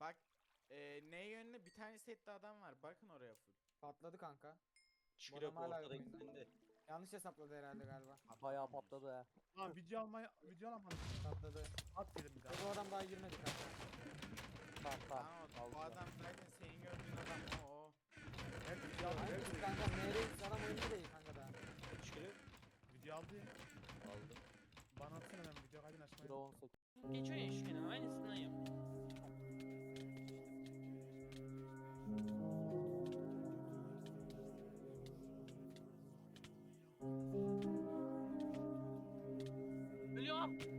Bak e, ne yönlü bir tane sette adam var. Bakın oraya full. Patladı kanka. Bu adam hala ortada gittiğinde. Yanlış hesapladı herhalde galiba. Bayağı patladı ha. Lan video almaya video alamadım. Patladı. At dedim bir daha. bu adam daha girmedi kanka. Tamam tamam. Tamam o, aldı. adam zaten senin gördüğün adam o. o. Evet video aldı. Hayır Evet, kanka MR adam oyunda değil kanka daha. Çıkır yok. video aldı ya. Aldı. Bana atsana ben video kaydını açmayı. 1.18. Geçiyor ya üçgenin aynısından yap. tchau.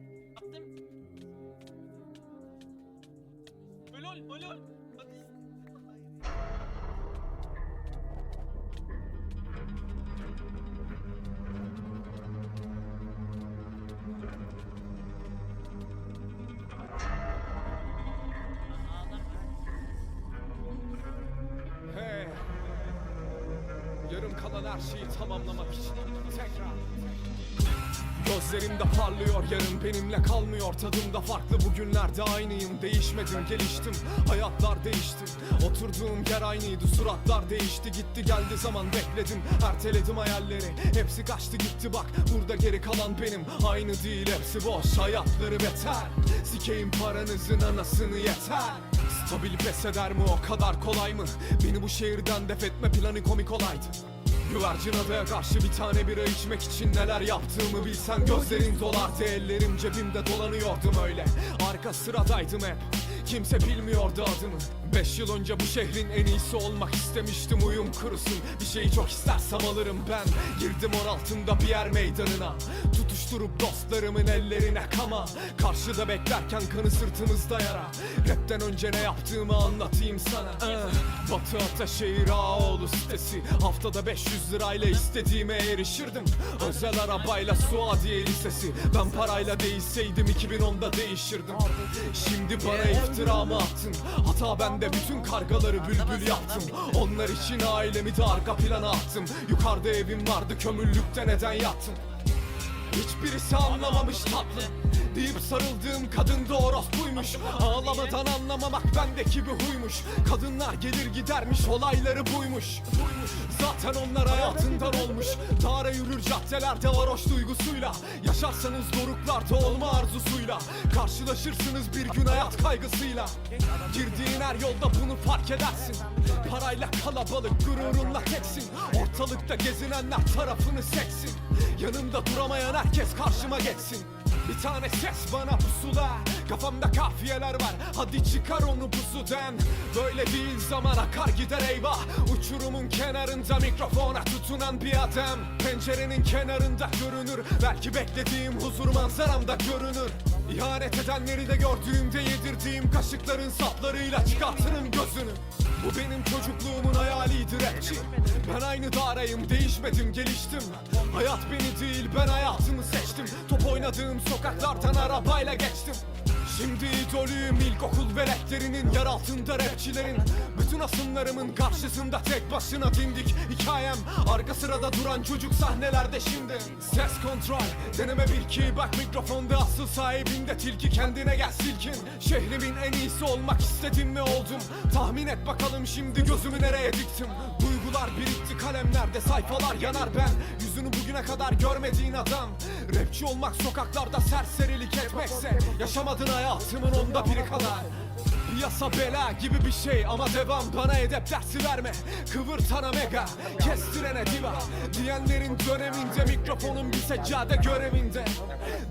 Kalan her şeyi tamamlamak için. Tekrar. Gözlerimde parlıyor yarın benimle kalmıyor. Tadımda farklı bugünlerde aynıyım. Değişmedim geliştim. Hayatlar değişti. Oturduğum yer aynıydı suratlar değişti. Gitti geldi zaman bekledim. Erteledim hayalleri. Hepsi kaçtı gitti. Bak burada geri kalan benim. Aynı değil hepsi boş. Hayatları beter. Sikeyim paranızın anasını yeter. Stabil pes eder mi? O kadar kolay mı? Beni bu şehirden def etme planı komik olaydı Güvercin adaya karşı bir tane bira içmek için neler yaptığımı bilsen Gözlerin dolardı ellerim cebimde dolanıyordum öyle. Arka sıradaydım hep Kimse bilmiyordu adımı. Beş yıl önce bu şehrin en iyisi olmak istemiştim uyum kurusun. Bir şeyi çok istersem alırım ben. Girdim or altında bir yer meydanına Tutuşturup dostlarımın ellerine kama. Karşıda beklerken kanı sırtımızda yara. Rapten önce ne yaptığımı anlatayım sana. Ah, Batı Ataşehir Ağoğlu sitesi. Haftada 500 lirayla istediğime erişirdim. Özel arabayla Suadiye Lisesi. Ben parayla değişseydim 2010'da değişirdim. Şimdi bana iftiramı attın. Hata bende bütün kargaları bülbül yaptım. Onlar için ailemi de arka plana attım. Yukarıda evim vardı kömürlükte neden yattım Hiçbirisi anlamamış tatlı Deyip sarıldığım kadın da orospuymuş. Ağlamadan anlamamak bendeki bir huymuş. Kadınlar gelir gidermiş olayları buymuş. Zaten onlar hayatından olmuş. Dara yürür caddelerde varoş duygusuyla. Yaşarsanız doruklarda olma arzusuyla. Karşılaşırsınız bir gün hayat kaygısıyla. Girdiğin her yolda bunu fark edersin. Parayla kalabalık gururunla teksin. Ortalıkta gezinenler tarafını seksin. Yanımda duramayan herkes karşıma geçsin bir tane ses bana pusula. Kafamda kafiyeler var. Hadi çıkar onu pusudan Böyle değil zaman akar gider eyvah. Uçurumun kenarında mikrofona tutunan bir adam. Pencerenin kenarında görünür. Belki beklediğim huzur manzaramda görünür İhanet edenleri de gördüğümde yedirdiğim kaşıkların saplarıyla çıkartırım gözünü. Bu benim çocukluğumun hayaliydi rapçi Ben aynı darayım değişmedim geliştim. Hayat beni değil ben hayatımı seçtim. Top oynadığım sokaklardan arabayla geçtim Şimdi idolüyüm ilkokul veletlerinin Yer altında rapçilerin. Bütün asımlarımın karşısında tek başına dimdik Hikayem. Arka sırada duran çocuk sahnelerde şimdi. Ses kontrol deneme bir ki bak mikrofonda asıl sahibinde tilki. Kendine gel silkin. Şehrimin en iyisi olmak istedim ve oldum Tahmin et bakalım şimdi gözümü nereye diktim? Duygular birikti kalemlerde sayfalar yanar ben Yüzünü bugüne kadar görmediğin adam. Rapçi olmak sokaklarda serserilik etmekse Yaşamadın hayatımın onda biri kadar Yasa bela gibi bir şey ama devam bana edep dersi verme. Kıvırtana mega kestirene diva. Diyenlerin döneminde mikrofonun bir seccade görevinde.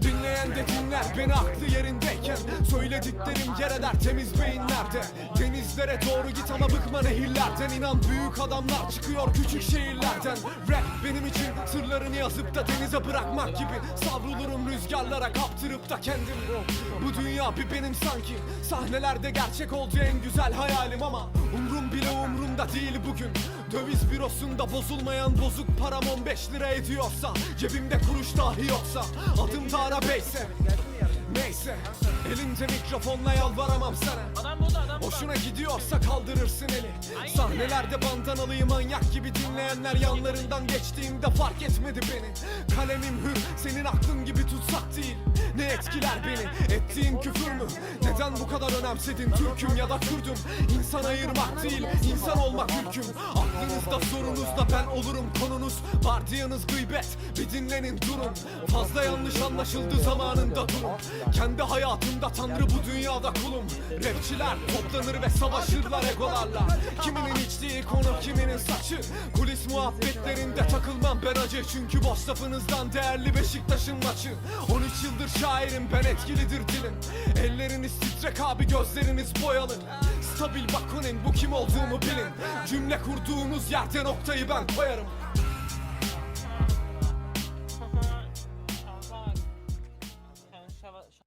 Dinleyen de dinler beni aklı yerindeyken. Söylediklerim yer eder temiz beyinlerde. Denizlere doğru git ama bıkma nehirlerden. İnan büyük adamlar çıkıyor küçük şehirlerden. Rap benim için sırlarını yazıp da denize bırakmak gibi. Savrulurum rüzgarlara kaptırıp da kendim Bu dünya bir benim sanki. Sahnelerde gerçek oldu en güzel hayalim ama Umrum bile umrumda değil bugün. Döviz bürosunda bozulmayan bozuk param 15 lira ediyorsa Cebimde kuruş dahi yoksa Adım da Arabeyse Neyse Elimde mikrofonla yalvaramam sana. Adam bu o da adam Hoşuna gidiyorsa kaldırırsın eli. Sahnelerde bandanalıyı manyak gibi dinleyenler yanlarından geçtiğimde fark etmedi beni. Kalemim hür senin aklın gibi tutsak değil. Ne etkiler beni? Ettiğin küfür mü Neden bu kadar önemsedin Türk'üm ya da Kürdüm İnsan ayırmak değil insan olmak ülküm Aklınızda sorunuzda ben olurum konunuz. Vardiyanız gıybet bir dinlenin durun. Fazla yanlış anlaşıldı zamanında durun Kendi hayatımda tanrı bu dünyada kulum. Rapçiler toplanır ve savaşırlar egolarla. Kiminin içtiği konu kiminin saçı. Kulis muhabbetlerinde takılmam ben acı. Çünkü boş lafınızdan değerli Beşiktaş'ın maçı. 13 yıldır şairim ben etkilidir dilim. Elleriniz titrek abi gözleriniz boyalı. Stabil bakonin bu kim olduğumu bilin. Cümle kurduğunuz yerde noktayı ben koyarım